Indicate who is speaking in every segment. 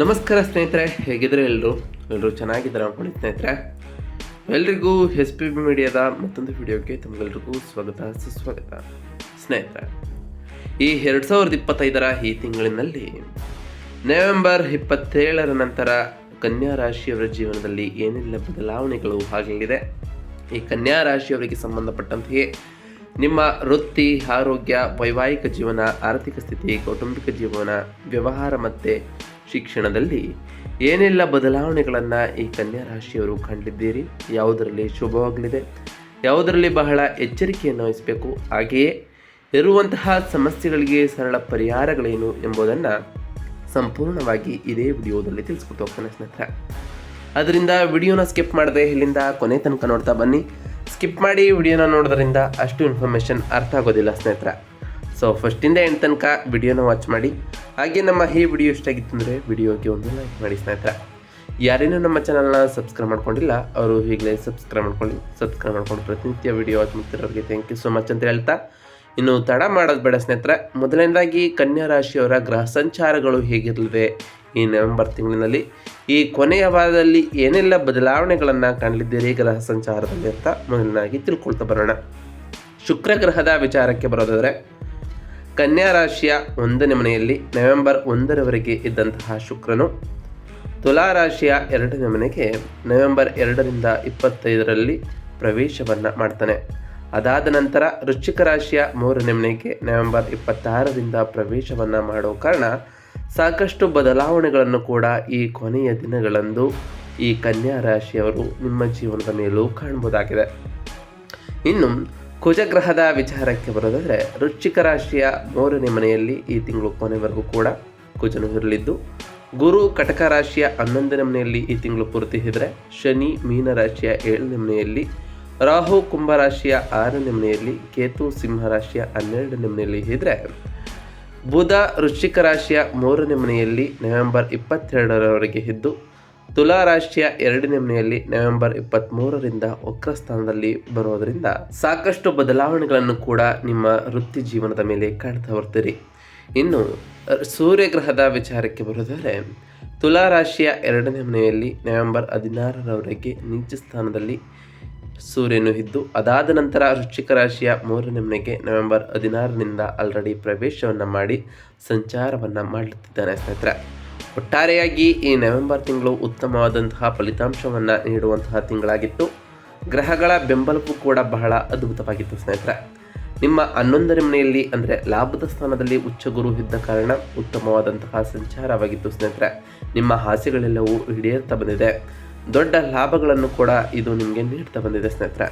Speaker 1: ನಮಸ್ಕಾರ ಸ್ನೇಹಿತರೆ ಹೇಗಿದ್ರೆ ಎಲ್ಲರೂ? ಎಲ್ಲರೂ ಚೆನ್ನಾಗಿದ್ದಾರೆ ಅನ್ಕೊಂಡು ಸ್ನೇಹಿತರೆ. ಎಲ್ರಿಗೂ ಎಸ್ ಪಿ ಬಿ ಮೀಡಿಯಾದ ಮತ್ತೊಂದು ವಿಡಿಯೋಗೆ ತಮಗೆಲ್ರಿಗೂ ಸ್ವಾಗತ, ಸುಸ್ವಾಗತ. ಸ್ನೇಹಿತರೆ, ಈ ಎರಡು ಸಾವಿರದ ಇಪ್ಪತ್ತೈದರ ಈ ತಿಂಗಳಿನಲ್ಲಿ ನವೆಂಬರ್ ಇಪ್ಪತ್ತೇಳರ ನಂತರ ಕನ್ಯಾ ರಾಶಿಯವರ ಜೀವನದಲ್ಲಿ ಏನೆಲ್ಲ ಬದಲಾವಣೆಗಳು ಆಗಲಿದೆ ಈ ಕನ್ಯಾ ರಾಶಿಯವರಿಗೆ ಸಂಬಂಧಪಟ್ಟಂತೆಯೇ ನಿಮ್ಮ ವೃತ್ತಿ, ಆರೋಗ್ಯ, ವೈವಾಹಿಕ ಜೀವನ, ಆರ್ಥಿಕ ಸ್ಥಿತಿ, ಕೌಟುಂಬಿಕ ಜೀವನ, ವ್ಯವಹಾರ ಮತ್ತು ಶಿಕ್ಷಣದಲ್ಲಿ ಏನೆಲ್ಲ ಬದಲಾವಣೆಗಳನ್ನು ಈ ಕನ್ಯಾ ರಾಶಿಯವರು ಕಂಡಿದ್ದೀರಿ? ಯಾವುದರಲ್ಲಿ ಶುಭವಾಗಲಿದೆ? ಯಾವುದರಲ್ಲಿ ಬಹಳ ಎಚ್ಚರಿಕೆಯನ್ನು ವಹಿಸಬೇಕು? ಹಾಗೆಯೇ ಇರುವಂತಹ ಸಮಸ್ಯೆಗಳಿಗೆ ಸರಳ ಪರಿಹಾರಗಳೇನು ಎಂಬುದನ್ನು ಸಂಪೂರ್ಣವಾಗಿ ಇದೇ ವಿಡಿಯೋದಲ್ಲಿ ತಿಳಿಸ್ಕೊಟ್ಟು ಹೋಗ್ತಾನೆ ಸ್ನೇಹಿತರೆ. ಅದರಿಂದ ವಿಡಿಯೋನ ಸ್ಕಿಪ್ ಮಾಡದೆ ಇಲ್ಲಿಂದ ಕೊನೆ ತನಕ ನೋಡ್ತಾ ಬನ್ನಿ. ಸ್ಕಿಪ್ ಮಾಡಿ ವಿಡಿಯೋನ ನೋಡೋದ್ರಿಂದ ಅಷ್ಟು ಇನ್ಫಾರ್ಮೇಷನ್ ಅರ್ಥ ಆಗೋದಿಲ್ಲ ಸ್ನೇಹಿತರೆ. ಸೊ ಫಸ್ಟಿಂದ ಎಂಡ್ ತನಕ ವಿಡಿಯೋನ ವಾಚ್ ಮಾಡಿ. ಹಾಗೆ ನಮ್ಮ ಈ ವಿಡಿಯೋ ಇಷ್ಟ ಆಗಿತ್ತು ಅಂದರೆ ವಿಡಿಯೋಗೆ ಒಂದು ಲೈಕ್ ಮಾಡಿ ಸ್ನೇಹಿತರ. ಯಾರೇನೂ ನಮ್ಮ ಚಾನಲ್ನ ಸಬ್ಸ್ಕ್ರೈಬ್ ಮಾಡ್ಕೊಂಡಿಲ್ಲ, ಅವರು ಈಗಲೇ ಸಬ್ಸ್ಕ್ರೈಬ್ ಮಾಡ್ಕೊಳ್ಳಿ. ಸಬ್ಸ್ಕ್ರೈಬ್ ಮಾಡ್ಕೊಂಡು ಪ್ರತಿನಿತ್ಯ ವಿಡಿಯೋ ವಾಚ್ ಮಾಡ್ತಿರೋರಿಗೆ ಥ್ಯಾಂಕ್ ಯು ಸೊ ಮಚ್ ಅಂತ ಹೇಳ್ತಾ ಇನ್ನು ತಡ ಮಾಡೋದು ಬೇಡ ಸ್ನೇಹಿತರೆ. ಮೊದಲನೇದಾಗಿ ಕನ್ಯಾ ರಾಶಿಯವರ ಗ್ರಹ ಸಂಚಾರಗಳು ಹೇಗಿರಲಿವೆ ಈ ನವೆಂಬರ್ ತಿಂಗಳಿನಲ್ಲಿ? ಈ ಕೊನೆಯ ವಾರದಲ್ಲಿ ಏನೆಲ್ಲ ಬದಲಾವಣೆಗಳನ್ನು ಕಾಣಲಿದ್ದೀರಿ ಗ್ರಹ ಸಂಚಾರದಲ್ಲಿ ಅಂತ ಮೊದಲನಾಗಿ ತಿಳ್ಕೊಳ್ತಾ ಬರೋಣ. ಶುಕ್ರ ಗ್ರಹದ ವಿಚಾರಕ್ಕೆ ಬರೋದಾದರೆ ಕನ್ಯಾ ರಾಶಿಯ ಒಂದನೇ ಮನೆಯಲ್ಲಿ ನವೆಂಬರ್ ಒಂದರವರೆಗೆ ಇದ್ದಂತಹ ಶುಕ್ರನು ತುಲಾ ರಾಶಿಯ ಎರಡನೇ ಮನೆಗೆ ನವೆಂಬರ್ ಎರಡರಿಂದ ಇಪ್ಪತ್ತೈದರಲ್ಲಿ ಪ್ರವೇಶವನ್ನು ಮಾಡ್ತಾನೆ. ಅದಾದ ನಂತರ ವೃಶ್ಚಿಕ ರಾಶಿಯ ಮೂರನೇ ಮನೆಗೆ ನವೆಂಬರ್ ಇಪ್ಪತ್ತಾರರಿಂದ ಪ್ರವೇಶವನ್ನು ಮಾಡೋ ಕಾರಣ ಸಾಕಷ್ಟು ಬದಲಾವಣೆಗಳನ್ನು ಕೂಡ ಈ ಕೊನೆಯ ದಿನಗಳಂದು ಈ ಕನ್ಯಾ ರಾಶಿಯವರು ನಿಮ್ಮ ಜೀವನದ ಮೇಲೂ ಕಾಣಬಹುದಾಗಿದೆ. ಇನ್ನು ಕುಜಗ್ರಹದ ವಿಚಾರಕ್ಕೆ ಬರೋದಾದರೆ, ವೃಶ್ಚಿಕ ರಾಶಿಯ ಮೂರನೇ ಮನೆಯಲ್ಲಿ ಈ ತಿಂಗಳು ಕೊನೆವರೆಗೂ ಕೂಡ ಕುಜನು ಇರಲಿದ್ದು, ಗುರು ಕಟಕ ರಾಶಿಯ ಹನ್ನೊಂದನೇ ಮನೆಯಲ್ಲಿ ಈ ತಿಂಗಳು ಪೂರ್ತಿ ಇದ್ದರೆ ಶನಿ ಮೀನ ರಾಶಿಯ ಏಳನೇ ಮನೆಯಲ್ಲಿ, ರಾಹು ಕುಂಭರಾಶಿಯ ಆರನೇ ಮನೆಯಲ್ಲಿ, ಕೇತು ಸಿಂಹ ರಾಶಿಯ ಹನ್ನೆರಡನೇ ಮನೆಯಲ್ಲಿ ಇದ್ದರೆ ಬುಧ ವೃಶ್ಚಿಕ ರಾಶಿಯ ಮೂರನೇ ಮನೆಯಲ್ಲಿ ನವೆಂಬರ್ ಇಪ್ಪತ್ತೆರಡರವರೆಗೆ ಇದ್ದು ತುಲಾ ರಾಶಿಯ ಎರಡನೇ ಮನೆಯಲ್ಲಿ ನವೆಂಬರ್ ಇಪ್ಪತ್ತ್ಮೂರರಿಂದ ವಕ್ರ ಸ್ಥಾನದಲ್ಲಿ ಬರೋದರಿಂದ ಸಾಕಷ್ಟು ಬದಲಾವಣೆಗಳನ್ನು ಕೂಡ ನಿಮ್ಮ ವೃತ್ತಿ ಜೀವನದ ಮೇಲೆ ಕಾಣ್ತಾ ಬರ್ತೀರಿ. ಇನ್ನು, ಸೂರ್ಯಗ್ರಹದ ವಿಚಾರಕ್ಕೆ ಬರೋದಾದರೆ, ತುಲಾ ರಾಶಿಯ ಎರಡನೇ ಮನೆಯಲ್ಲಿ ನವೆಂಬರ್ ಹದಿನಾರರವರೆಗೆ ನೀಚ ಸ್ಥಾನದಲ್ಲಿ ಸೂರ್ಯನು ಇದ್ದು, ಅದಾದ ನಂತರ ವೃಶ್ಚಿಕ ರಾಶಿಯ ಮೂರನೇ ಮನೆಗೆ ನವೆಂಬರ್ ಹದಿನಾರರಿಂದ ಆಲ್ರೆಡಿ ಪ್ರವೇಶವನ್ನು ಮಾಡಿ ಸಂಚಾರವನ್ನು ಮಾಡುತ್ತಿದ್ದಾನೆ ಸ್ನೇಹಿತರೆ. ಒಟ್ಟಾರೆಯಾಗಿ ಈ ನವೆಂಬರ್ ತಿಂಗಳು ಉತ್ತಮವಾದಂತಹ ಫಲಿತಾಂಶವನ್ನು ನೀಡುವಂತಹ ತಿಂಗಳಾಗಿತ್ತು. ಗ್ರಹಗಳ ಬೆಂಬಲಕ್ಕೂ ಕೂಡ ಬಹಳ ಅದ್ಭುತವಾಗಿತ್ತು ಸ್ನೇಹಿತರೆ. ನಿಮ್ಮ ಹನ್ನೊಂದನೇ ಮನೆಯಲ್ಲಿ ಅಂದರೆ ಲಾಭದ ಸ್ಥಾನದಲ್ಲಿ ಉಚ್ಚ ಗುರು ಇದ್ದ ಕಾರಣ ಉತ್ತಮವಾದಂತಹ ಸಂಚಾರವಾಗಿತ್ತು ಸ್ನೇಹಿತರೆ. ನಿಮ್ಮ ಆಸೆಗಳೆಲ್ಲವೂ ಈಡೇರ್ತಾ ಬಂದಿದೆ. ದೊಡ್ಡ ಲಾಭಗಳನ್ನು ಕೂಡ ಇದು ನಿಮಗೆ ನೀಡ್ತಾ ಬಂದಿದೆ ಸ್ನೇಹಿತರೆ.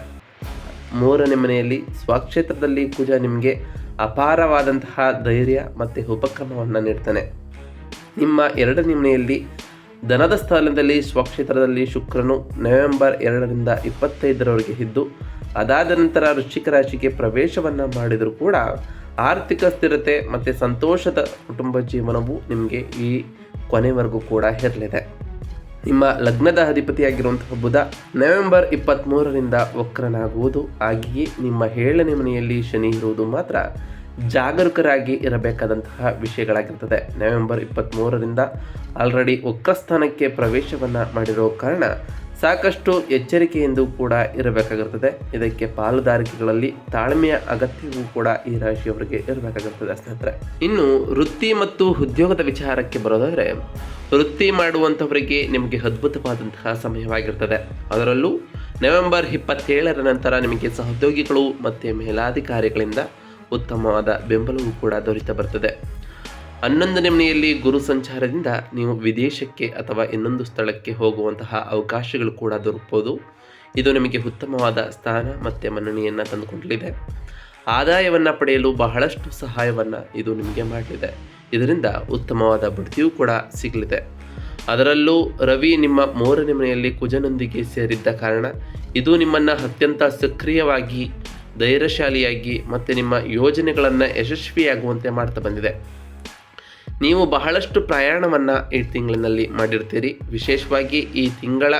Speaker 1: ಮೂರನೇ ಮನೆಯಲ್ಲಿ ಸ್ವಕ್ಷೇತ್ರದಲ್ಲಿ ಕುಜ ನಿಮಗೆ ಅಪಾರವಾದಂತಹ ಧೈರ್ಯ ಮತ್ತು ಉಪಕ್ರಮವನ್ನು ನೀಡ್ತಾನೆ. ನಿಮ್ಮ ಎರಡನೇ ಮನೆಯಲ್ಲಿ ಧನದ ಸ್ಥಾನದಲ್ಲಿ ಸ್ವಕ್ಷೇತ್ರದಲ್ಲಿ ಶುಕ್ರನು ನವೆಂಬರ್ ಎರಡರಿಂದ ಇಪ್ಪತ್ತೈದರವರೆಗೆ ಇದ್ದು, ಅದಾದ ನಂತರ ವೃಶ್ಚಿಕ ರಾಶಿಗೆ ಪ್ರವೇಶವನ್ನು ಮಾಡಿದರೂ ಕೂಡ ಆರ್ಥಿಕ ಸ್ಥಿರತೆ ಮತ್ತು ಸಂತೋಷದ ಕುಟುಂಬ ಜೀವನವು ನಿಮಗೆ ಈ ಕೊನೆವರೆಗೂ ಕೂಡ ಇರಲಿದೆ. ನಿಮ್ಮ ಲಗ್ನದ ಅಧಿಪತಿಯಾಗಿರುವಂತಹ ಬುಧ ನವೆಂಬರ್ ಇಪ್ಪತ್ತ್ಮೂರರಿಂದ ವಕ್ರನಾಗುವುದು, ಹಾಗೆಯೇ ನಿಮ್ಮ ಏಳನೇ ಮನೆಯಲ್ಲಿ ಶನಿ ಇರುವುದು ಮಾತ್ರ ಜಾಗರೂಕರಾಗಿ ಇರಬೇಕಾದಂತಹ ವಿಷಯಗಳಾಗಿರ್ತದೆ. ನವೆಂಬರ್ ಇಪ್ಪತ್ತ್ಮೂರರಿಂದ ಆಲ್ರೆಡಿ ಒಕ್ಕಸ್ಥಾನಕ್ಕೆ ಪ್ರವೇಶವನ್ನು ಮಾಡಿರೋ ಕಾರಣ ಸಾಕಷ್ಟು ಎಚ್ಚರಿಕೆಯಿಂದ ಕೂಡ ಇರಬೇಕಾಗಿರ್ತದೆ. ಇದಕ್ಕೆ ಪಾಲುದಾರಿಕೆಗಳಲ್ಲಿ ತಾಳ್ಮೆಯ ಅಗತ್ಯವೂ ಕೂಡ ಈ ರಾಶಿಯವರಿಗೆ ಇರಬೇಕಾಗಿರ್ತದೆ ಸ್ನೇಹಿತರೆ. ಇನ್ನು ವೃತ್ತಿ ಮತ್ತು ಉದ್ಯೋಗದ ವಿಚಾರಕ್ಕೆ ಬರೋದಾದರೆ, ವೃತ್ತಿ ಮಾಡುವಂಥವರಿಗೆ ನಿಮಗೆ ಅದ್ಭುತವಾದಂತಹ ಸಮಯವಾಗಿರ್ತದೆ. ಅದರಲ್ಲೂ ನವೆಂಬರ್ ಇಪ್ಪತ್ತೇಳರ ನಂತರ ನಿಮಗೆ ಸಹೋದ್ಯೋಗಿಗಳು ಮತ್ತು ಮೇಲಾಧಿಕಾರಿಗಳಿಂದ ಉತ್ತಮವಾದ ಬೆಂಬಲವೂ ಕೂಡ ದೊರೆತ ಬರ್ತದೆ. ಹನ್ನೊಂದನೇ ಮನೆಯಲ್ಲಿ ಗುರು ಸಂಚಾರದಿಂದ ನೀವು ವಿದೇಶಕ್ಕೆ ಅಥವಾ ಇನ್ನೊಂದು ಸ್ಥಳಕ್ಕೆ ಹೋಗುವಂತಹ ಅವಕಾಶಗಳು ಕೂಡ ದೊರಕಬಹುದು ಇದು ನಿಮಗೆ ಉತ್ತಮವಾದ ಸ್ಥಾನ ಮತ್ತು ಮನ್ನಣೆಯನ್ನು ತಂದುಕೊಡಲಿದೆ. ಆದಾಯವನ್ನು ಪಡೆಯಲು ಬಹಳಷ್ಟು ಸಹಾಯವನ್ನು ಇದು ನಿಮಗೆ ಮಾಡಲಿದೆ. ಇದರಿಂದ ಉತ್ತಮವಾದ ಬಡ್ತಿಯೂ ಕೂಡ ಸಿಗಲಿದೆ. ಅದರಲ್ಲೂ ರವಿ ನಿಮ್ಮ ಮೂರನೇ ಮನೆಯಲ್ಲಿ ಕುಜನೊಂದಿಗೆ ಸೇರಿದ್ದ ಕಾರಣ ಇದು ನಿಮ್ಮನ್ನು ಅತ್ಯಂತ ಸಕ್ರಿಯವಾಗಿ ಧೈರ್ಯಶಾಲಿಯಾಗಿ ಮತ್ತು ನಿಮ್ಮ ಯೋಜನೆಗಳನ್ನು ಯಶಸ್ವಿಯಾಗುವಂತೆ ಮಾಡ್ತಾ ಬಂದಿದೆ. ನೀವು ಬಹಳಷ್ಟು ಪ್ರಯಾಣವನ್ನು ಈ ತಿಂಗಳಿನಲ್ಲಿ ಮಾಡಿರ್ತೀರಿ. ವಿಶೇಷವಾಗಿ ಈ ತಿಂಗಳ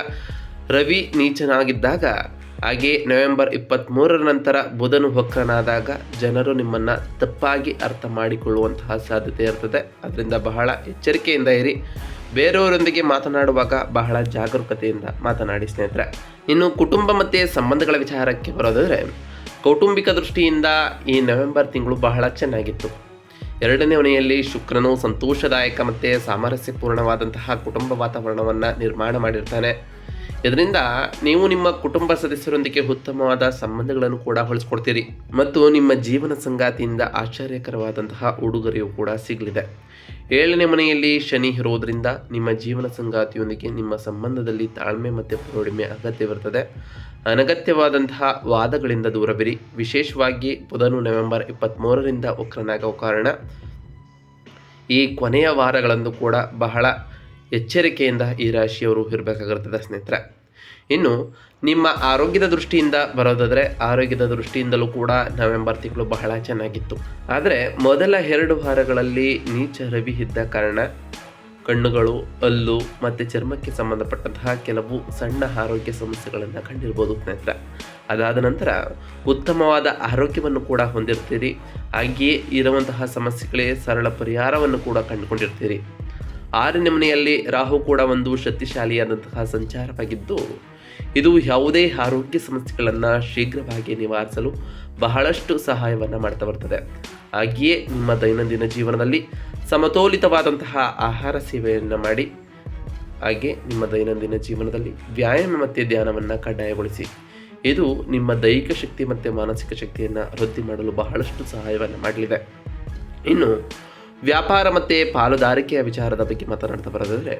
Speaker 1: ರವಿ ನೀಚನಾಗಿದ್ದಾಗ, ಹಾಗೆ ನವೆಂಬರ್ ಇಪ್ಪತ್ತ್ಮೂರರ ನಂತರ ಬುಧನು ವಕ್ರನಾದಾಗ ಜನರು ನಿಮ್ಮನ್ನು ತಪ್ಪಾಗಿ ಅರ್ಥ ಮಾಡಿಕೊಳ್ಳುವಂತಹ ಸಾಧ್ಯತೆ ಇರ್ತದೆ. ಅದರಿಂದ ಬಹಳ ಎಚ್ಚರಿಕೆಯಿಂದ ಇರಿ. ಬೇರೆಯವರೊಂದಿಗೆ ಮಾತನಾಡುವಾಗ ಬಹಳ ಜಾಗರೂಕತೆಯಿಂದ ಮಾತನಾಡಿ ಸ್ನೇಹಿತರೆ, ಇನ್ನು ಕುಟುಂಬ ಮತ್ತು ಸಂಬಂಧಗಳ ವಿಚಾರಕ್ಕೆ ಬರೋದಾದರೆ ಕೌಟುಂಬಿಕ ದೃಷ್ಟಿಯಿಂದ ಈ ನವೆಂಬರ್ ತಿಂಗಳು ಬಹಳ ಚೆನ್ನಾಗಿತ್ತು. ಎರಡನೇ ಮನೆಯಲ್ಲಿ ಶುಕ್ರನು ಸಂತೋಷದಾಯಕ ಮತ್ತು ಸಾಮರಸ್ಯಪೂರ್ಣವಾದಂತಹ ಕುಟುಂಬ ವಾತಾವರಣವನ್ನು ನಿರ್ಮಾಣ ಮಾಡಿರ್ತಾನೆ. ಇದರಿಂದ ನೀವು ನಿಮ್ಮ ಕುಟುಂಬ ಸದಸ್ಯರೊಂದಿಗೆ ಉತ್ತಮವಾದ ಸಂಬಂಧಗಳನ್ನು ಕೂಡ ಹೊಳಿಸ್ಕೊಡ್ತೀರಿ ಮತ್ತು ನಿಮ್ಮ ಜೀವನ ಸಂಗಾತಿಯಿಂದ ಆಶ್ಚರ್ಯಕರವಾದಂತಹ ಉಡುಗೊರೆಯು ಕೂಡ ಸಿಗಲಿದೆ. ಏಳನೇ ಮನೆಯಲ್ಲಿ ಶನಿ ಇರೋದ್ರಿಂದ ನಿಮ್ಮ ಜೀವನ ಸಂಗಾತಿಯೊಂದಿಗೆ ನಿಮ್ಮ ಸಂಬಂಧದಲ್ಲಿ ತಾಳ್ಮೆ ಮತ್ತು ಪ್ರೌಢಿಮೆ ಅಗತ್ಯವಿರುತ್ತದೆ ಅನಗತ್ಯವಾದಂತಹ ವಾದಗಳಿಂದ ದೂರವಿರಿ. ವಿಶೇಷವಾಗಿ ಬುಧನು ನವೆಂಬರ್ ಇಪ್ಪತ್ತ್ಮೂರರಿಂದ ವಕ್ರನಾಗುವ ಕಾರಣ. ಈ ಕೊನೆಯ ವಾರಗಳಂದು ಕೂಡ ಬಹಳ ಎಚ್ಚರಿಕೆಯಿಂದ ಈ ರಾಶಿಯವರು ಇರಬೇಕಾಗಿರ್ತದೆ ಸ್ನೇಹಿತರೆ. ಇನ್ನು, ನಿಮ್ಮ ಆರೋಗ್ಯದ ದೃಷ್ಟಿಯಿಂದ ಬರೋದಾದರೆ, ಆರೋಗ್ಯದ ದೃಷ್ಟಿಯಿಂದಲೂ ಕೂಡ ನವೆಂಬರ್ ತಿಂಗಳು ಬಹಳ ಚೆನ್ನಾಗಿತ್ತು. ಆದರೆ, ಮೊದಲ ಎರಡು ವಾರಗಳಲ್ಲಿ ನೀಚ ರವಿ ಇದ್ದ ಕಾರಣ, ಕಣ್ಣುಗಳು, ಹಲ್ಲು ಮತ್ತು ಚರ್ಮಕ್ಕೆ ಸಂಬಂಧಪಟ್ಟಂತಹ ಕೆಲವು ಸಣ್ಣ ಆರೋಗ್ಯ ಸಮಸ್ಯೆಗಳನ್ನು ಕಂಡಿರ್ಬೋದು ಸ್ನೇಹಿತರೆ. ಅದಾದ ನಂತರ ಉತ್ತಮವಾದ ಆರೋಗ್ಯವನ್ನು ಕೂಡ ಹೊಂದಿರ್ತೀರಿ. ಹಾಗೆಯೇ ಇರುವಂತಹ ಸಮಸ್ಯೆಗಳಿಗೆ ಸರಳ ಪರಿಹಾರವನ್ನು ಕೂಡ ಕಂಡುಕೊಂಡಿರ್ತೀರಿ. ಆರನೇ ಮನೆಯಲ್ಲಿ ರಾಹು ಕೂಡ ಒಂದು ಶಕ್ತಿಶಾಲಿಯಾದಂತಹ ಸಂಚಾರವಾಗಿದ್ದು, ಇದು ಯಾವುದೇ ಆರೋಗ್ಯ ಸಮಸ್ಯೆಗಳನ್ನು ಶೀಘ್ರವಾಗಿ ನಿವಾರಿಸಲು ಬಹಳಷ್ಟು ಸಹಾಯವನ್ನು ಮಾಡ್ತಾ ಬರ್ತದೆ. ಹಾಗೆಯೇ ನಿಮ್ಮ ದೈನಂದಿನ ಜೀವನದಲ್ಲಿ ಸಮತೋಲಿತವಾದಂತಹ ಆಹಾರ ಸೇವೆಯನ್ನು ಮಾಡಿ, ಹಾಗೆ ನಿಮ್ಮ ದೈನಂದಿನ ಜೀವನದಲ್ಲಿ ವ್ಯಾಯಾಮ ಮತ್ತು ಧ್ಯಾನವನ್ನು ಕಡ್ಡಾಯಗೊಳಿಸಿ, ಇದು ನಿಮ್ಮ ದೈಹಿಕ ಶಕ್ತಿ ಮತ್ತು ಮಾನಸಿಕ ಶಕ್ತಿಯನ್ನು ವೃದ್ಧಿ ಮಾಡಲು ಬಹಳಷ್ಟು ಸಹಾಯವನ್ನು ಮಾಡಲಿದೆ. ಇನ್ನು ವ್ಯಾಪಾರ ಮತ್ತು ಪಾಲುದಾರಿಕೆಯ ವಿಚಾರದ ಬಗ್ಗೆ ಮಾತನಾಡ್ತಾ ಬರೋದಾದರೆ,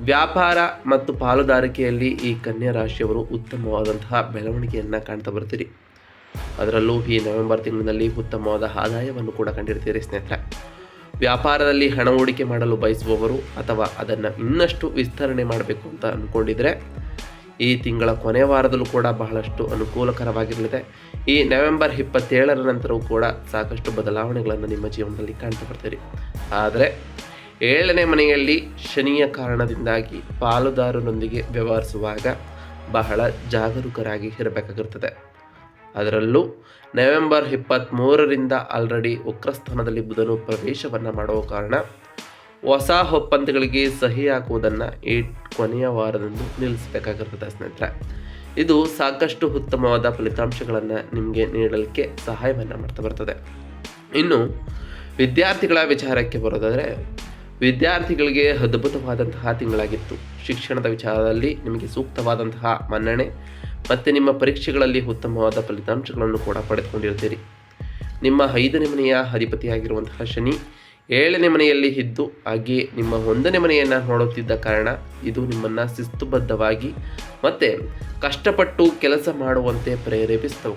Speaker 1: ವ್ಯಾಪಾರ ಮತ್ತು ಪಾಲುದಾರಿಕೆಯಲ್ಲಿ ಈ ಕನ್ಯಾ ರಾಶಿಯವರು ಉತ್ತಮವಾದಂತಹ ಬೆಳವಣಿಗೆಯನ್ನು ಕಾಣ್ತಾ ಬರ್ತೀರಿ. ಅದರಲ್ಲೂ ಈ ನವೆಂಬರ್ ತಿಂಗಳಿನಲ್ಲಿ ಉತ್ತಮವಾದ ಆದಾಯವನ್ನು ಕೂಡ ಕಂಡಿರ್ತೀರಿ ಸ್ನೇಹಿತರೆ. ವ್ಯಾಪಾರದಲ್ಲಿ ಹಣ ಹೂಡಿಕೆ ಮಾಡಲು ಬಯಸುವವರು ಅಥವಾ ಅದನ್ನು ಇನ್ನಷ್ಟು ವಿಸ್ತರಣೆ ಮಾಡಬೇಕು ಅಂತ ಅಂದ್ಕೊಂಡಿದ್ರೆ ಈ ತಿಂಗಳ ಕೊನೆ ವಾರದಲ್ಲೂ ಕೂಡ ಬಹಳಷ್ಟು ಅನುಕೂಲಕರವಾಗಿರಲಿದೆ. ಈ ನವೆಂಬರ್ ಇಪ್ಪತ್ತೇಳರ ನಂತರವೂ ಕೂಡ ಸಾಕಷ್ಟು ಬದಲಾವಣೆಗಳನ್ನು ನಿಮ್ಮ ಜೀವನದಲ್ಲಿ ಕಾಣ್ತಾ ಬರ್ತೀರಿ. ಆದರೆ ಏಳನೇ ಮನೆಯಲ್ಲಿ ಶನಿಯ ಕಾರಣದಿಂದಾಗಿ ಪಾಲುದಾರರೊಂದಿಗೆ ವ್ಯವಹರಿಸುವಾಗ ಬಹಳ ಜಾಗರೂಕರಾಗಿ ಇರಬೇಕಾಗಿರ್ತದೆ. ಅದರಲ್ಲೂ ನವೆಂಬರ್ ಇಪ್ಪತ್ತ್ಮೂರರಿಂದ ಆಲ್ರೆಡಿ ಉಗ್ರಸ್ಥಾನದಲ್ಲಿ ಬುಧನು ಪ್ರವೇಶವನ್ನು ಮಾಡುವ ಕಾರಣ ಹೊಸ ಒಪ್ಪಂದಗಳಿಗೆ ಸಹಿ ಹಾಕುವುದನ್ನು ಈ ಕೊನೆಯ ವಾರದಂದು ನಿಲ್ಲಿಸಬೇಕಾಗಿರ್ತದೆ ಸ್ನೇಹಿತರೆ. ಇದು ಸಾಕಷ್ಟು ಉತ್ತಮವಾದ ಫಲಿತಾಂಶಗಳನ್ನು ನಿಮಗೆ ನೀಡಲಿಕ್ಕೆ ಸಹಾಯವನ್ನು ಮಾಡ್ತಾ ಬರ್ತದೆ. ಇನ್ನು, ವಿದ್ಯಾರ್ಥಿಗಳ ವಿಚಾರಕ್ಕೆ ಬರೋದಾದರೆ, ವಿದ್ಯಾರ್ಥಿಗಳಿಗೆ ಅದ್ಭುತವಾದಂತಹ ತಿಂಗಳಾಗಿತ್ತು. ಶಿಕ್ಷಣದ ವಿಚಾರದಲ್ಲಿ ನಿಮಗೆ ಸೂಕ್ತವಾದಂತಹ ಮನ್ನಣೆ ಮತ್ತು ನಿಮ್ಮ ಪರೀಕ್ಷೆಗಳಲ್ಲಿ ಉತ್ತಮವಾದ ಫಲಿತಾಂಶಗಳನ್ನು ಕೂಡ ಪಡೆದುಕೊಂಡಿರ್ತೀರಿ. ನಿಮ್ಮ ಐದನೇ ಮನೆಯ ಅಧಿಪತಿಯಾಗಿರುವಂತಹ ಶನಿ ಏಳನೇ ಮನೆಯಲ್ಲಿ ಇದ್ದು ಹಾಗೆಯೇ ನಿಮ್ಮ ಒಂದನೇ ಮನೆಯನ್ನು ನೋಡುತ್ತಿದ್ದ ಕಾರಣ ಇದು ನಿಮ್ಮನ್ನು ಶಿಸ್ತುಬದ್ಧವಾಗಿ ಮತ್ತು ಕಷ್ಟಪಟ್ಟು ಕೆಲಸ ಮಾಡುವಂತೆ ಪ್ರೇರೇಪಿಸ್ತಾ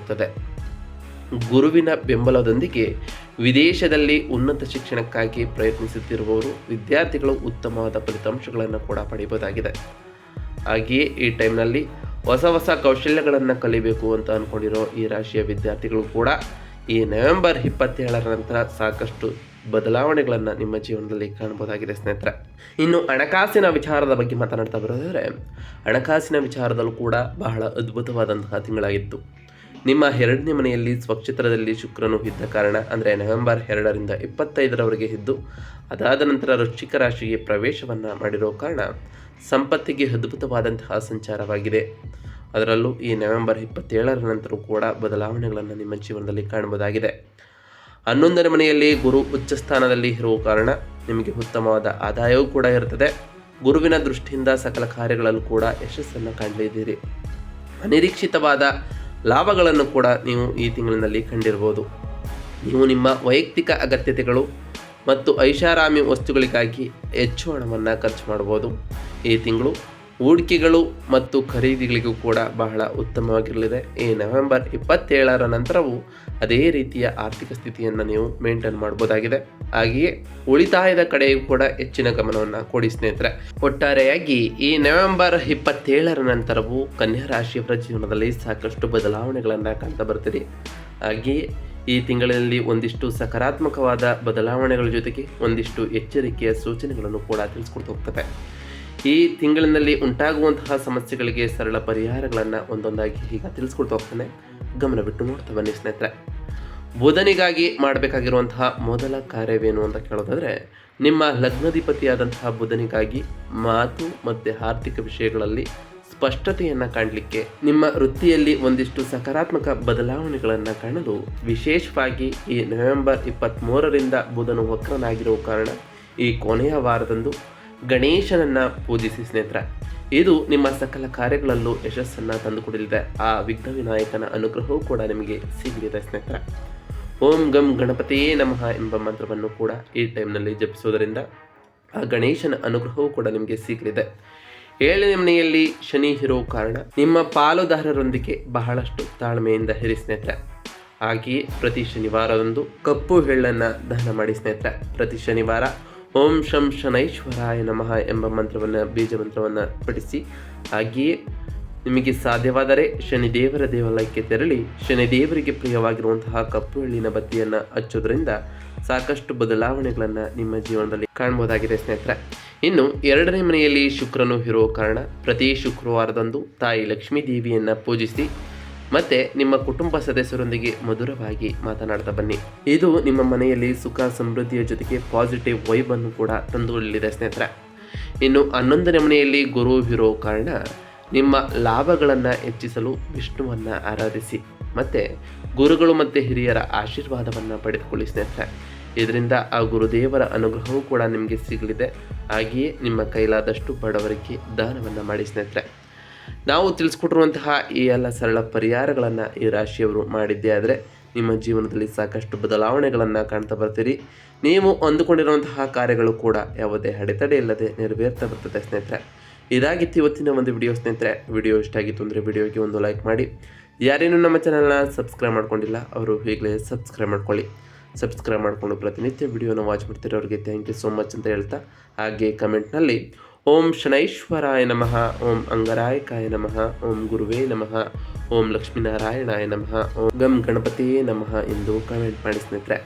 Speaker 1: ಗುರುವಿನ ಬೆಂಬಲದೊಂದಿಗೆ ವಿದೇಶದಲ್ಲಿ ಉನ್ನತ ಶಿಕ್ಷಣಕ್ಕಾಗಿ ಪ್ರಯತ್ನಿಸುತ್ತಿರುವವರು ವಿದ್ಯಾರ್ಥಿಗಳು ಉತ್ತಮವಾದ ಫಲಿತಾಂಶಗಳನ್ನು ಕೂಡ ಪಡೆಯಬಹುದಾಗಿದೆ. ಹಾಗೆಯೇ ಈ ಟೈಮ್ನಲ್ಲಿ ಹೊಸ ಹೊಸ ಕೌಶಲ್ಯಗಳನ್ನು ಕಲಿಬೇಕು ಅಂತ ಅಂದ್ಕೊಂಡಿರೋ ಈ ರಾಶಿಯ ವಿದ್ಯಾರ್ಥಿಗಳು ಕೂಡ ಈ ನವೆಂಬರ್ ಇಪ್ಪತ್ತೇಳರ ನಂತರ ಸಾಕಷ್ಟು ಬದಲಾವಣೆಗಳನ್ನು ನಿಮ್ಮ ಜೀವನದಲ್ಲಿ ಕಾಣಬಹುದಾಗಿದೆ ಸ್ನೇಹಿತರೆ. ಇನ್ನು ಹಣಕಾಸಿನ ವಿಚಾರದ ಬಗ್ಗೆ ಮಾತನಾಡ್ತಾ ಬರೋದಾದರೆ, ಹಣಕಾಸಿನ ವಿಚಾರದಲ್ಲೂ ಕೂಡ ಬಹಳ ಅದ್ಭುತವಾದಂತಹ ತಿಂಗಳಾಗಿತ್ತು. ನಿಮ್ಮ ಎರಡನೇ ಮನೆಯಲ್ಲಿ ಸ್ವಕ್ಷೇತ್ರದಲ್ಲಿ ಶುಕ್ರನು ಇದ್ದ ಕಾರಣ, ಅಂದರೆ ನವೆಂಬರ್ ಎರಡರಿಂದ ಇಪ್ಪತ್ತೈದರವರೆಗೆ ಇದ್ದು, ಅದಾದ ನಂತರ ವೃಶ್ಚಿಕ ರಾಶಿಗೆ ಪ್ರವೇಶವನ್ನು ಮಾಡಿರೋ ಕಾರಣ ಸಂಪತ್ತಿಗೆ ಅದ್ಭುತವಾದಂತಹ ಸಂಚಾರವಾಗಿದೆ. ಅದರಲ್ಲೂ ಈ ನವೆಂಬರ್ ಇಪ್ಪತ್ತೇಳರ ನಂತರ ಕೂಡ ಬದಲಾವಣೆಗಳನ್ನು ನಿಮ್ಮ ಜೀವನದಲ್ಲಿ ಕಾಣಬಹುದಾಗಿದೆ. ಹನ್ನೊಂದನೇ ಮನೆಯಲ್ಲಿ ಗುರು ಉಚ್ಚ ಸ್ಥಾನದಲ್ಲಿ ಇರುವ ಕಾರಣ ನಿಮಗೆ ಉತ್ತಮವಾದ ಆದಾಯವೂ ಕೂಡ ಇರುತ್ತದೆ. ಗುರುವಿನ ದೃಷ್ಟಿಯಿಂದ ಸಕಲ ಕಾರ್ಯಗಳಲ್ಲೂ ಕೂಡ ಯಶಸ್ಸನ್ನು ಕಂಡಿದ್ದೀರಿ. ಅನಿರೀಕ್ಷಿತವಾದ ಲಾಭಗಳನ್ನು ಕೂಡ ನೀವು ಈ ತಿಂಗಳಿನಲ್ಲಿ ಕಂಡಿರ್ಬೋದು ನೀವು ನಿಮ್ಮ ವೈಯಕ್ತಿಕ ಅಗತ್ಯತೆಗಳು ಮತ್ತು ಐಷಾರಾಮಿ ವಸ್ತುಗಳಿಗಾಗಿ ಹೆಚ್ಚು ಹಣವನ್ನು ಖರ್ಚು ಮಾಡ್ಬೋದು ಈ ತಿಂಗಳು ಹೂಡಿಕೆಗಳು ಮತ್ತು ಖರೀದಿಗಳಿಗೂ ಕೂಡ ಬಹಳ ಉತ್ತಮವಾಗಿರಲಿದೆ. ಈ ನವೆಂಬರ್ ಇಪ್ಪತ್ತೇಳರ ನಂತರವೂ ಅದೇ ರೀತಿಯ ಆರ್ಥಿಕ ಸ್ಥಿತಿಯನ್ನು ನೀವು ಮೇಂಟೈನ್ ಮಾಡ್ಬೋದಾಗಿದೆ. ಹಾಗೆಯೇ ಉಳಿತಾಯದ ಕಡೆಯೂ ಕೂಡ ಹೆಚ್ಚಿನ ಗಮನವನ್ನು ಕೊಡಿ ಸ್ನೇಹಿತರೆ. ಒಟ್ಟಾರೆಯಾಗಿ ಈ ನವೆಂಬರ್ ಇಪ್ಪತ್ತೇಳರ ನಂತರವೂ ಕನ್ಯಾ ರಾಶಿಯವರ ಜೀವನದಲ್ಲಿ ಸಾಕಷ್ಟು ಬದಲಾವಣೆಗಳನ್ನು ಕಾಣ್ತಾ ಬರ್ತೀರಿ. ಹಾಗೆಯೇ ಈ ತಿಂಗಳಲ್ಲಿ ಒಂದಿಷ್ಟು ಸಕಾರಾತ್ಮಕವಾದ ಬದಲಾವಣೆಗಳ ಜೊತೆಗೆ ಒಂದಿಷ್ಟು ಎಚ್ಚರಿಕೆಯ ಸೂಚನೆಗಳನ್ನು ಕೂಡ ತಿಳಿಸ್ಕೊಡ್ತಾ ಹೋಗ್ತವೆ. ಈ ತಿಂಗಳಿನಲ್ಲಿ ಉಂಟಾಗುವಂತಹ ಸಮಸ್ಯೆಗಳಿಗೆ ಸರಳ ಪರಿಹಾರಗಳನ್ನು ಒಂದೊಂದಾಗಿ ಈಗ ತಿಳಿಸ್ಕೊಡ್ತಾ ಹೋಗ್ತಾನೆ. ಗಮನ ಬಿಟ್ಟು ನೋಡ್ತಾ ಬನ್ನಿ ಸ್ನೇಹಿತರೆ. ಬುಧನಿಗಾಗಿ ಮಾಡಬೇಕಾಗಿರುವಂತಹ ಮೊದಲ ಕಾರ್ಯವೇನು ಅಂತ ಕೇಳೋದಾದರೆ, ನಿಮ್ಮ ಲಗ್ನಾಧಿಪತಿಯಾದಂತಹ ಬುಧನಿಗಾಗಿ ಮಾತು ಮತ್ತು ಆರ್ಥಿಕ ವಿಷಯಗಳಲ್ಲಿ ಸ್ಪಷ್ಟತೆಯನ್ನು ಕಾಣಲಿಕ್ಕೆ, ನಿಮ್ಮ ವೃತ್ತಿಯಲ್ಲಿ ಒಂದಿಷ್ಟು ಸಕಾರಾತ್ಮಕ ಬದಲಾವಣೆಗಳನ್ನು ಕಾಣಲು ವಿಶೇಷವಾಗಿ ಈ ನವೆಂಬರ್ ಇಪ್ಪತ್ತ್ಮೂರರಿಂದ ಬುಧನು ವಕ್ರನಾಗಿರುವ ಕಾರಣ ಈ ಕೊನೆಯ ವಾರದಂದು ಗಣೇಶನನ್ನು ಪೂಜಿಸಿ ಸ್ನೇಹಿತರೆ, ಇದು ನಿಮ್ಮ ಸಕಲ ಕಾರ್ಯಗಳಲ್ಲೂ ಯಶಸ್ಸನ್ನು ತಂದುಕೊಡಲಿದೆ. ಆ ವಿಘ್ನ ವಿನಾಯಕನ ಅನುಗ್ರಹವೂ ಕೂಡ ನಿಮಗೆ ಸಿಗಲಿದೆ ಸ್ನೇಹಿತರೆ. ಓಂ ಗಂ ಗಣಪತಿಯೇ ನಮಃ ಎಂಬ ಮಂತ್ರವನ್ನು ಕೂಡ ಈ ಟೈಮ್ನಲ್ಲಿ ಜಪಿಸೋದರಿಂದ ಆ ಗಣೇಶನ ಅನುಗ್ರಹವೂ ಕೂಡ ನಿಮಗೆ ಸಿಗಲಿದೆ. ಏಳನೇ ಮನೆಯಲ್ಲಿ ಶನಿ ಇರೋ ಕಾರಣ ನಿಮ್ಮ ಪಾಲುದಾರರೊಂದಿಗೆ ಬಹಳಷ್ಟು ತಾಳ್ಮೆಯಿಂದ ಹಿರಿ ಸ್ನೇಹಿತರೆ. ಹಾಗೆಯೇ ಪ್ರತಿ ಶನಿವಾರದಂದು ಕಪ್ಪು ಎಳ್ಳನ್ನು ದಹನ ಮಾಡಿ ಸ್ನೇಹಿತರೆ. ಪ್ರತಿ ಶನಿವಾರ ಓಂ ಶಂ ಶನೈಶ್ವರಾಯ ನಮಃ ಎಂಬ ಮಂತ್ರವನ್ನು, ಬೀಜ ಮಂತ್ರವನ್ನು ಪಠಿಸಿ. ಹಾಗೆಯೇ ನಿಮಗೆ ಸಾಧ್ಯವಾದರೆ ಶನಿದೇವರ ದೇವಾಲಯಕ್ಕೆ ತೆರಳಿ, ಶನಿದೇವರಿಗೆ ಪ್ರಿಯವಾಗಿರುವಂತಹ ಕಪ್ಪು ಎಳ್ಳಿನ ಬತ್ತಿಯನ್ನು ಹಚ್ಚೋದ್ರಿಂದ ಸಾಕಷ್ಟು ಬದಲಾವಣೆಗಳನ್ನು ನಿಮ್ಮ ಜೀವನದಲ್ಲಿ ಕಾಣಬಹುದಾಗಿದೆ ಸ್ನೇಹಿತರೆ. ಇನ್ನು ಎರಡನೇ ಮನೆಯಲ್ಲಿ ಶುಕ್ರನು ಇರುವ ಕಾರಣ ಪ್ರತಿ ಶುಕ್ರವಾರದಂದು ತಾಯಿ ಲಕ್ಷ್ಮೀ ದೇವಿಯನ್ನು ಪೂಜಿಸಿ ಮತ್ತೆ ನಿಮ್ಮ ಕುಟುಂಬ ಸದಸ್ಯರೊಂದಿಗೆ ಮಧುರವಾಗಿ ಮಾತನಾಡ್ತಾ ಬನ್ನಿ. ಇದು ನಿಮ್ಮ ಮನೆಯಲ್ಲಿ ಸುಖ, ಸಮೃದ್ಧಿಯ ಜೊತೆಗೆ ಪಾಸಿಟಿವ್ ವೈಬ್ ಅನ್ನು ಕೂಡ ತಂದುಕೊಳ್ಳಲಿದೆ ಸ್ನೇಹಿತರೆ. ಇನ್ನು ಹನ್ನೊಂದನೇ ಮನೆಯಲ್ಲಿ ಗುರು ಇರೋ ಕಾರಣ ನಿಮ್ಮ ಲಾಭಗಳನ್ನು ಹೆಚ್ಚಿಸಲು ವಿಷ್ಣುವನ್ನು ಆರಾಧಿಸಿ. ಮತ್ತು ಗುರುಗಳು ಮತ್ತು ಹಿರಿಯರ ಆಶೀರ್ವಾದವನ್ನು ಪಡೆದುಕೊಳ್ಳಿ ಸ್ನೇಹಿತರೆ. ಇದರಿಂದ ಆ ಗುರುದೇವರ ಅನುಗ್ರಹವೂ ಕೂಡ ನಿಮಗೆ ಸಿಗಲಿದೆ. ಹಾಗೆಯೇ ನಿಮ್ಮ ಕೈಲಾದಷ್ಟು ಬಡವರಿಗೆ ದಾನವನ್ನು ಮಾಡಿ ಸ್ನೇಹಿತರೆ. ನಾವು ತಿಳಿಸ್ಕೊಟ್ಟಿರುವಂತಹ ಈ ಎಲ್ಲ ಸರಳ ಪರಿಹಾರಗಳನ್ನು ಈ ರಾಶಿಯವರು ಮಾಡಿದ್ದೇ ಆದರೆ ನಿಮ್ಮ ಜೀವನದಲ್ಲಿ ಸಾಕಷ್ಟು ಬದಲಾವಣೆಗಳನ್ನು ಕಾಣ್ತಾ ಬರ್ತೀರಿ. ನೀವು ಅಂದುಕೊಂಡಿರುವಂತಹ ಕಾರ್ಯಗಳು ಕೂಡ ಯಾವುದೇ ಅಡೆತಡೆ ಇಲ್ಲದೆ ನೆರವೇರ್ತಾ ಬರ್ತದೆ ಸ್ನೇಹಿತರೆ. ಇದಾಗಿತ್ತು ಇವತ್ತಿನ ಒಂದು ವಿಡಿಯೋ ಸ್ನೇಹಿತರೆ. ವಿಡಿಯೋ ಇಷ್ಟ ಆಗಿತ್ತು ಅಂದರೆ ವಿಡಿಯೋಗೆ ಒಂದು ಲೈಕ್ ಮಾಡಿ. ಯಾರೇನು ನಮ್ಮ ಚಾನಲ್ನ ಸಬ್ಸ್ಕ್ರೈಬ್ ಮಾಡ್ಕೊಂಡಿಲ್ಲ, ಅವರು ಈಗಲೇ ಸಬ್ಸ್ಕ್ರೈಬ್ ಮಾಡ್ಕೊಳ್ಳಿ. ಸಬ್ಸ್ಕ್ರೈಬ್ ಮಾಡಿಕೊಂಡು ಪ್ರತಿನಿತ್ಯ ವಿಡಿಯೋನ ವಾಚ್ ಮಾಡ್ತಿರೋರಿಗೆ ಥ್ಯಾಂಕ್ ಯು ಸೋ ಮಚ್ ಅಂತ ಹೇಳ್ತಾ, ಹಾಗೆ ಕಮೆಂಟ್ನಲ್ಲಿ ಓಂ ಶನೈಶ್ವರಾಯ ನಮಃ, ಓಂ ಅಂಗರಾಯಕಾಯ ನಮಃ, ಓಂ ಗುರುವೇ ನಮಃ, ಓಂ ಲಕ್ಷ್ಮೀನಾರಾಯಣಾಯ ನಮಃ, ಓಂ ಗಂ ಗಣಪತಿಯೇ ನಮಃ ಎಂದು ಕಮೆಂಟ್ ಮಾಡಿ ಸ್ನೇಹಿತರೆ.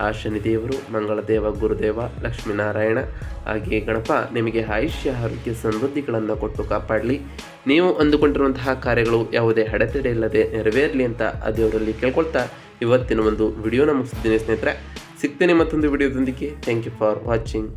Speaker 1: ಆ ಶನಿದೇವರು ಮಂಗಳದೇವ, ಗುರುದೇವ, ಲಕ್ಷ್ಮೀನಾರಾಯಣ, ಹಾಗೆ ಗಣಪ, ನಿಮಗೆ ಆಯುಷ್ಯ, ಆರೋಗ್ಯ, ಸಮೃದ್ಧಿಗಳನ್ನು ಕೊಟ್ಟು ಕಾಪಾಡಲಿ. ನೀವು ಅಂದುಕೊಂಡಿರುವಂತಹ ಕಾರ್ಯಗಳು ಯಾವುದೇ ಅಡೆತಡೆ ಇಲ್ಲದೆ ನೆರವೇರಲಿ ಅಂತ ಆ ದೇವರಲ್ಲಿ ಕೇಳ್ಕೊಳ್ತಾ ಇವತ್ತಿನ ಒಂದು ವಿಡಿಯೋನ ಮುಗಿಸಿದ್ದೀನಿ ಸ್ನೇಹಿತರೆ. ಸಿಗ್ತೇನೆ ಮತ್ತೊಂದು ವಿಡಿಯೋದೊಂದಿಗೆ ಥ್ಯಾಂಕ್ ಯು ಫಾರ್ ವಾಚಿಂಗ್